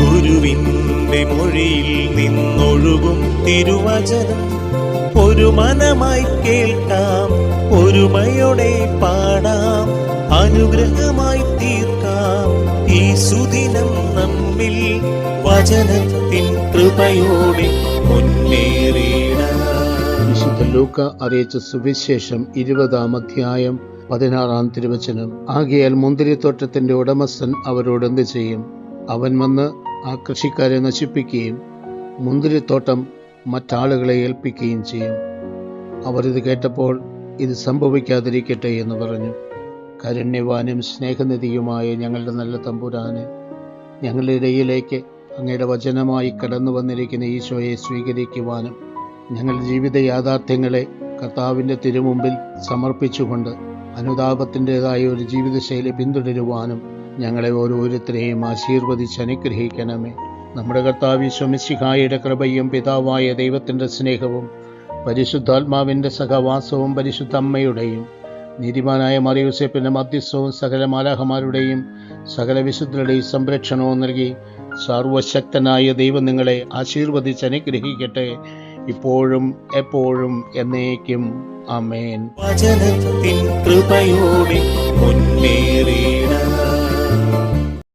ഗുരുവിന്റെ മൊഴിയിൽ നിന്നൊഴുകും തിരുവചനം. ഒരു മനമായി കേൾക്കാം ഒരുമയോടെ പാടാം അനുഗ്രഹമായി തീർക്കാം. ഈ സുദിനം നമ്മിൽ വചനത്തിൻ കൃപയോടെ വിശുദ്ധ ലൂക്ക അറിയിച്ച സുവിശേഷം ഇരുപതാം അധ്യായം പതിനാറാം തിരുവചനം. ആകയാൽ മുന്തിരിത്തോട്ടത്തിന്റെ ഉടമസ്ഥൻ അവരോട് എന്ത് ചെയ്യും? അവൻ വന്ന് ആ കൃഷിക്കാരെ നശിപ്പിക്കുകയും മുന്തിരിത്തോട്ടം മറ്റാളുകളെ ഏൽപ്പിക്കുകയും ചെയ്യും. അവരിത് കേട്ടപ്പോൾ ഇത് സംഭവിക്കാതിരിക്കട്ടെ എന്ന് പറഞ്ഞു. കരുണ്യവാനും സ്നേഹനിധിയുമായ ഞങ്ങളുടെ നല്ല തമ്പുരാനെ ഞങ്ങളുടെ ഇടയിലേക്ക് അങ്ങയുടെ വചനമായി കടന്നു വന്നിരിക്കുന്ന ഈശോയെ സ്വീകരിക്കുവാനും ഞങ്ങളുടെ ജീവിത യാഥാർത്ഥ്യങ്ങളെ കർത്താവിന്റെ തിരുമുമ്പിൽ സമർപ്പിച്ചുകൊണ്ട് അനുതാപത്തിന്റെതായ ഒരു ജീവിതശൈലി പിന്തുടരുവാനും ഞങ്ങളെ ഓരോരുത്തരെയും ആശീർവദിച്ച് അനുഗ്രഹിക്കണമേ. നമ്മുടെ കർത്താവ് സ്വമിശിഹായുടെ കൃപയും പിതാവായ ദൈവത്തിന്റെ സ്നേഹവും പരിശുദ്ധാത്മാവിന്റെ സഹവാസവും പരിശുദ്ധ അമ്മയുടെയും നീതിമാനായ മറിയൂസേപ്പിന്റെ മധ്യസ്ഥവും സകല മാലാഹമാരുടെയും സകല വിശുദ്ധരുടെയും സംരക്ഷണവും നൽകി സർവശക്തനായ ദൈവം നിങ്ങളെ ആശീർവദിച്ച് അനുഗ്രഹിക്കട്ടെ. ഇപ്പോഴും എപ്പോഴും എന്നേക്കും. അമേൻ കൃപയോടെ